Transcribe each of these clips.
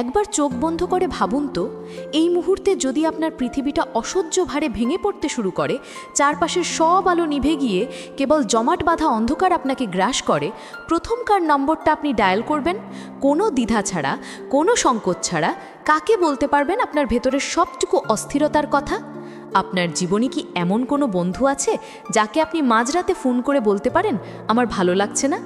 একবার চোখ বন্ধ করে ভাবুন তো, এই মুহূর্তে যদি আপনার পৃথিবীটা অসহ্য ভারে ভেঙে পড়তে শুরু করে, চারপাশের সব আলো নিভে গিয়ে কেবল জমাট বাঁধা অন্ধকার আপনাকে গ্রাস করে প্রথমকার নম্বরটা আপনি ডায়াল করবেন? কোনো দ্বিধা ছাড়া, কোনো সংকোচ ছাড়া, কাকে বলতে পারবেন আপনার ভেতরের সবটুকু অস্থিরতার কথা? আপনার জীবনে কি এমন কোনো বন্ধু আছে, যাকে আপনি মাঝরাতে ফোন করে বলতে পারেন, আমার ভালো লাগছে না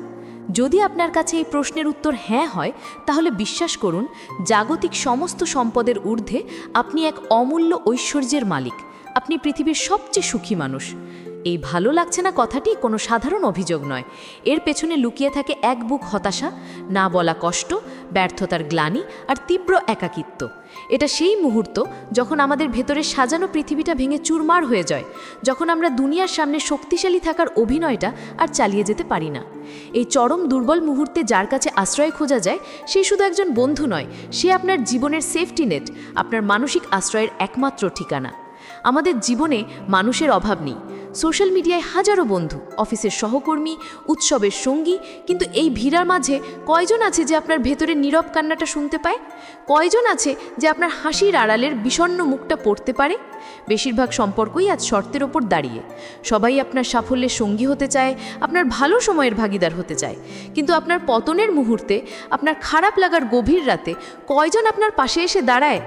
যদি আপনার কাছে এই প্রশ্নের উত্তর হ্যাঁ হয়, তাহলে বিশ্বাস করুন, জাগতিক সমস্ত সম্পদের ঊর্ধ্বে আপনি এক অমূল্য ঐশ্বর্যের মালিক। আপনি পৃথিবীর সবচেয়ে সুখী মানুষ। এই ভালো লাগছে না কথাটি কোনো সাধারণ অভিযোগ নয়। এর পেছনে লুকিয়ে থাকে এক বুক হতাশা, না বলা কষ্ট ব্যর্থতার গ্লানি আর তীব্র একাকিত্ব। এটা সেই মুহূর্ত যখন আমাদের ভেতরে সাজানো পৃথিবীটা ভেঙে চুরমার হয়ে যায়, যখন আমরা দুনিয়ার সামনে শক্তিশালী থাকার অভিনয়টা আর চালিয়ে যেতে পারি না। এই চরম দুর্বল মুহূর্তে যার কাছে আশ্রয় খোঁজা যায়, সে শুধু একজন বন্ধু নয়, সে আপনার জীবনের সেফটি নেট, আপনার মানসিক আশ্রয়ের একমাত্র ঠিকানা। আমাদের জীবনে মানুষের অভাব নেই সোশ্যাল মিডিয়ায় হাজারো বন্ধু, অফিসের সহকর্মী, উৎসবের সঙ্গী, কিন্তু এই ভিড়ার মাঝে কয়জন আছে যে আপনার ভেতরের নীরব কান্নাটা শুনতে পায়? কয়জন আছে যে আপনার হাসির আড়ালের বিষণ্ণ মুখটা পড়তে পারে? বেশিরভাগ সম্পর্কই আজ শর্তের ওপর দাঁড়িয়ে। সবাই আপনার সাফল্যের সঙ্গী হতে চায়, আপনার ভালো সময়ের ভাগিদার হতে চায়। কিন্তু আপনার পতনের মুহূর্তে, আপনার খারাপ লাগার গভীর রাতে কয়জন আপনার পাশে এসে দাঁড়ায়?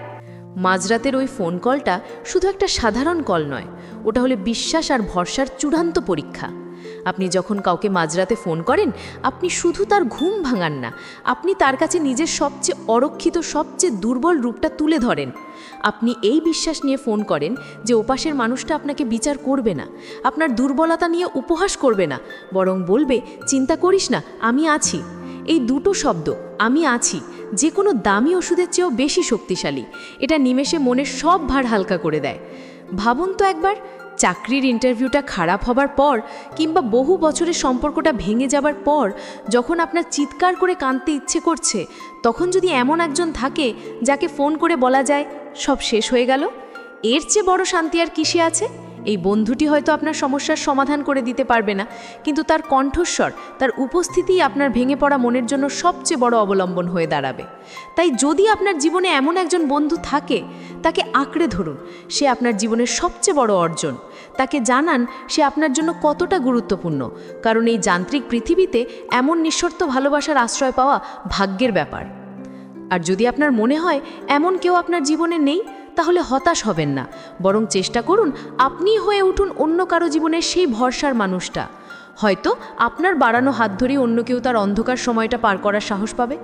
মাঝরাতের ওই ফোন কলটা শুধু একটা সাধারণ কল নয় ওটা হলে বিশ্বাস আর ভরসার চূড়ান্ত পরীক্ষা। আপনি যখন কাউকে মাঝরাতে ফোন করেন, আপনি শুধু তার ঘুম ভাঙান না, আপনি তার কাছে নিজের সবচেয়ে অরক্ষিত, সবচেয়ে দুর্বল রূপটা তুলে ধরেন। আপনি এই বিশ্বাস নিয়ে ফোন করেন যে ওপাশের মানুষটা আপনাকে বিচার করবে না, আপনার দুর্বলতা নিয়ে উপহাস করবে না, বরং বলবে, চিন্তা করিস না, আমি আছি। এই দুটো শব্দ, আমি আছি, যে কোনো দামি ওষুধের চেয়েও বেশি শক্তিশালী, এটা নিমেষে মনের সব ভার হালকা করে দেয়। ভাবুন তো একবার, চাকরির ইন্টারভিউটা খারাপ হবার পর কিংবা বহু বছরের সম্পর্কটা ভেঙে যাবার পর যখন আপনার চিৎকার করে কাঁদতে ইচ্ছে করছে, তখন যদি এমন একজন থাকে যাকে ফোন করে বলা যায়, সব শেষ হয়ে গেল? এর চেয়ে বড় শান্তি আর কিসে আছে? এই বন্ধুটি হয়তো আপনার সমস্যার সমাধান করে দিতে পারবে না, কিন্তু তার কণ্ঠস্বর, তার উপস্থিতিই আপনার ভেঙে পড়া মনের জন্য সবচেয়ে বড় অবলম্বন হয়ে দাঁড়াবে। তাই যদি আপনার জীবনে এমন একজন বন্ধু থাকে, তাকে আঁকড়ে ধরুন, সে আপনার জীবনের সবচেয়ে বড় অর্জন। তাকে জানান সে আপনার জন্য কতটা গুরুত্বপূর্ণ, কারণ এই যান্ত্রিক পৃথিবীতে এমন নিঃশর্ত ভালোবাসার আশ্রয় পাওয়া ভাগ্যের ব্যাপার। আর যদি আপনার মনে হয় এমন কেউ আপনার জীবনে নেই তাহলে হতাশ হবেন না। বরং চেষ্টা করুন আপনি হয়ে উঠুন অন্য কারও জীবনের সেই ভরসার মানুষটা। হয়তো আপনার বাড়ানো হাত ধরেই অন্য কেউ তার অন্ধকার সময়টা পার করার সাহস পাবে।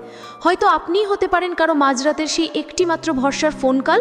হয়তো আপনিই হতে পারেন কারও মাঝরাতের সেই একটিমাত্র ভরসার ফোন কল